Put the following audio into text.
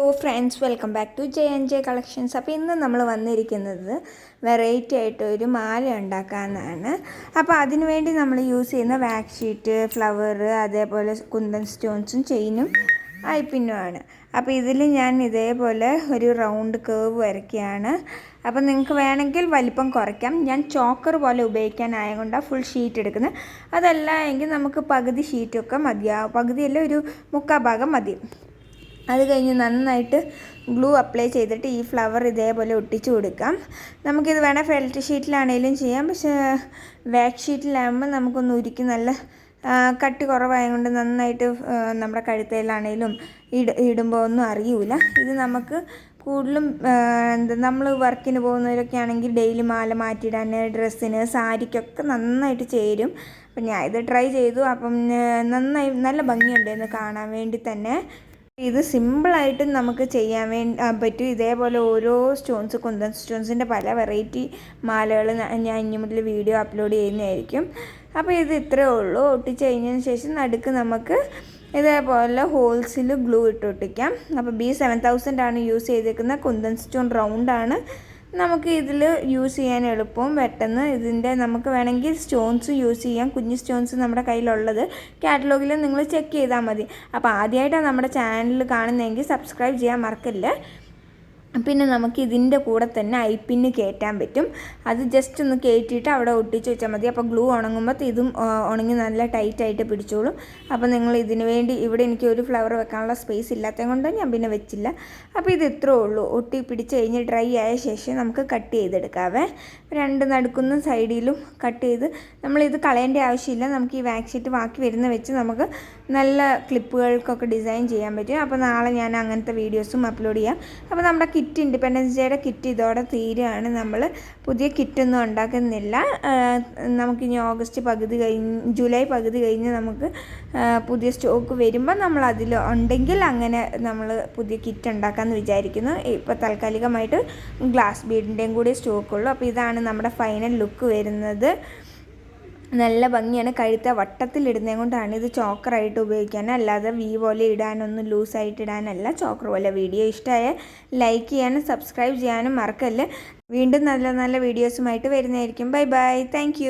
Hello friends welcome back to J N J collections അപ്പോൾ ഇന്ന് നമ്മൾ വന്നിരിക്കുന്നത് വെറൈറ്റി ആയിട്ട് ഒരു മാല ഉണ്ടാക്കാനാണ്. അപ്പോൾ അതിനു വേണ്ടി നമ്മൾ യൂസ് ചെയ്യുന്ന വാക്സ് ഷീറ്റ് ഫ്ലവർ അതേപോലെ കുന്തൻ സ്റ്റോൺസും ചെയിനും ഐപ്പിന്നുമാണ് അപ്പോൾ ഇതിൽ ഞാൻ ഇതേപോലെ ഒരു റൗണ്ട് കേവ് വരയ്ക്കുകയാണ്. അപ്പോൾ നിങ്ങൾക്ക് വേണമെങ്കിൽ വലിപ്പം കുറയ്ക്കാം. ഞാൻ ചോക്കർ പോലെ ഉപയോഗിക്കാനായതുകൊണ്ടാണ് ഫുൾ ഷീറ്റ് എടുക്കുന്നത്. അതല്ല എങ്കിൽ നമുക്ക് പകുതി ഷീറ്റൊക്കെ മതിയാവും പകുതിയല്ല ഒരു മുക്കാൽ ഭാഗം മതി. അത് കഴിഞ്ഞ് നന്നായിട്ട് ഗ്ലൂ അപ്ലൈ ചെയ്തിട്ട് ഈ ഫ്ലവർ ഇതേപോലെ ഒട്ടിച്ചു കൊടുക്കാം. നമുക്കിത് വേണേൽ ഫെൽറ്റ് ഷീറ്റിലാണേലും ചെയ്യാം. പക്ഷേ വാക്സ് ഷീറ്റിലാകുമ്പോൾ നമുക്കൊന്ന് ഉരുക്കി നല്ല കട്ടി കുറവായതുകൊണ്ട് നന്നായിട്ട് നമ്മുടെ കഴുത്തയിലാണേലും ഇട ഇടുമ്പോൾ ഒന്നും അറിയൂല. ഇത് നമുക്ക് കൂടുതലും എന്താ നമ്മൾ വർക്കിന് പോകുന്നവരൊക്കെ ആണെങ്കിൽ ഡെയിലി മാല മാറ്റിയിടാൻ ഡ്രസ്സിന് സാരിക്കൊക്കെ നന്നായിട്ട് ചേരും. അപ്പം ഞാൻ ഇത് ട്രൈ ചെയ്തു. അപ്പം നന്നായി നല്ല ഭംഗിയുണ്ടായിരുന്നു കാണാൻ വേണ്ടി തന്നെ. ഇത് സിമ്പിളായിട്ടും നമുക്ക് ചെയ്യാൻ വേണ്ടി പറ്റും. ഇതേപോലെ ഓരോ സ്റ്റോൺസ് കുന്തൻ സ്റ്റോൺസിന്റെ പല വെറൈറ്റി മാലകൾ ഞാൻ ഇനി മുതൽ വീഡിയോ അപ്ലോഡ് ചെയ്യുന്നതായിരിക്കും. അപ്പോൾ ഇത് ഇത്രയേ ഉള്ളൂ. ഒട്ടിച്ച് കഴിഞ്ഞതിന് ശേഷം നടുക്ക് നമുക്ക് ഇതേപോലെ ഹോൾസിൽ ഗ്ലൂ ഇട്ട് ഒട്ടിക്കാം. അപ്പോൾ ബി സെവൻ തൗസൻഡ് ആണ് യൂസ് ചെയ്തേക്കുന്ന കുന്തൻ സ്റ്റോൺ റൗണ്ടാണ് നമുക്ക് ഇതിൽ യൂസ് ചെയ്യാൻ എളുപ്പം. പെട്ടെന്ന് ഇതിന്റെ നമുക്ക് വേണമെങ്കിൽ സ്റ്റോൺസ് യൂസ് ചെയ്യാം. കുഞ്ഞു സ്റ്റോൺസ് നമ്മുടെ കയ്യിലുള്ളത്. കാറ്റലോഗിൽ നിങ്ങൾ ചെക്ക് ചെയ്താൽ മതി. അപ്പോൾ ആദ്യമായിട്ടാണ് നമ്മുടെ ചാനൽ കാണുന്നതെങ്കിൽ സബ്സ്ക്രൈബ് ചെയ്യാൻ മറക്കല്ല. പിന്നെ നമുക്ക് ഇതിന്റെ കൂടെ തന്നെ ഐ പിന്ന് കയറ്റാൻ പറ്റും. അത് ജസ്റ്റ് ഒന്ന് കയറ്റിയിട്ട് അവിടെ ഒട്ടിച്ച് വെച്ചാൽ മതി. അപ്പോൾ ഗ്ലൂ ഉണങ്ങുമ്പോൾ ഇതും ഉണങ്ങി നല്ല ടൈറ്റായിട്ട് പിടിച്ചോളും. അപ്പോൾ നിങ്ങൾ ഇതിന് വേണ്ടി ഇവിടെ എനിക്ക് ഒരു ഫ്ലവർ വെക്കാനുള്ള സ്പേസ് ഇല്ലാത്തത് കൊണ്ട് ഞാൻ പിന്നെ വെച്ചില്ല. അപ്പോൾ ഇത് ഇത്രേ ഉള്ളൂ. ഒട്ടി പിടിച്ച് കഴിഞ്ഞ് ഡ്രൈ ആയ ശേഷം നമുക്ക് കട്ട് ചെയ്തെടുക്കാവേ. രണ്ട് നടുക്കുന്ന സൈഡിലും കട്ട് ചെയ്ത് നമ്മളിത് കളയേണ്ട ആവശ്യമില്ല. നമുക്ക് ഈ വാക്സിറ്റ് ബാക്കി വരുന്ന വെച്ച് നമുക്ക് നല്ല ക്ലിപ്പുകൾക്കൊക്കെ ഡിസൈൻ ചെയ്യാൻ പറ്റും. അപ്പോൾ നാളെ ഞാൻ അങ്ങനത്തെ വീഡിയോസും അപ്ലോഡ് ചെയ്യാം. അപ്പോൾ നമ്മുടെ കിറ്റ് ഇൻഡിപെൻഡൻസ് ഡേയുടെ കിറ്റ് ഇതോടെ തീരുകയാണ് നമ്മൾ പുതിയ കിറ്റൊന്നും ഉണ്ടാക്കുന്നില്ല. നമുക്കിനി ഓഗസ്റ്റ് പകുതി കഴിഞ്ഞ് ജൂലൈ പകുതി കഴിഞ്ഞ് നമുക്ക് പുതിയ സ്റ്റോക്ക് വരുമ്പോൾ നമ്മൾ അതിൽ ഉണ്ടെങ്കിൽ അങ്ങനെ നമ്മൾ പുതിയ കിറ്റ് ഉണ്ടാക്കാമെന്ന് വിചാരിക്കുന്നു. ഇപ്പോൾ താൽക്കാലികമായിട്ട് ഗ്ലാസ് ബീഡിന്റെയും കൂടി സ്റ്റോക്കുള്ളൂ. അപ്പോൾ ഇതാണ് നമ്മുടെ ഫൈനൽ ലുക്ക് വരുന്നത്. നല്ല ഭംഗിയാണ്. കഴുത്ത വട്ടത്തിലിടുന്നത് കൊണ്ടാണ് ഇത് ചോക്കറായിട്ട് ഉപയോഗിക്കാൻ അല്ലാതെ വി പോലെ ഇടാനൊന്നും ലൂസായിട്ട് ഇടാനല്ല ചോക്കർ പോലെ. വീഡിയോ ഇഷ്ടമായ ലൈക്ക് ചെയ്യാനും സബ്സ്ക്രൈബ് ചെയ്യാനും മറക്കല്ലേ. വീണ്ടും നല്ല നല്ല വീഡിയോസുമായിട്ട് വരുന്നതായിരിക്കും. Bye bye thank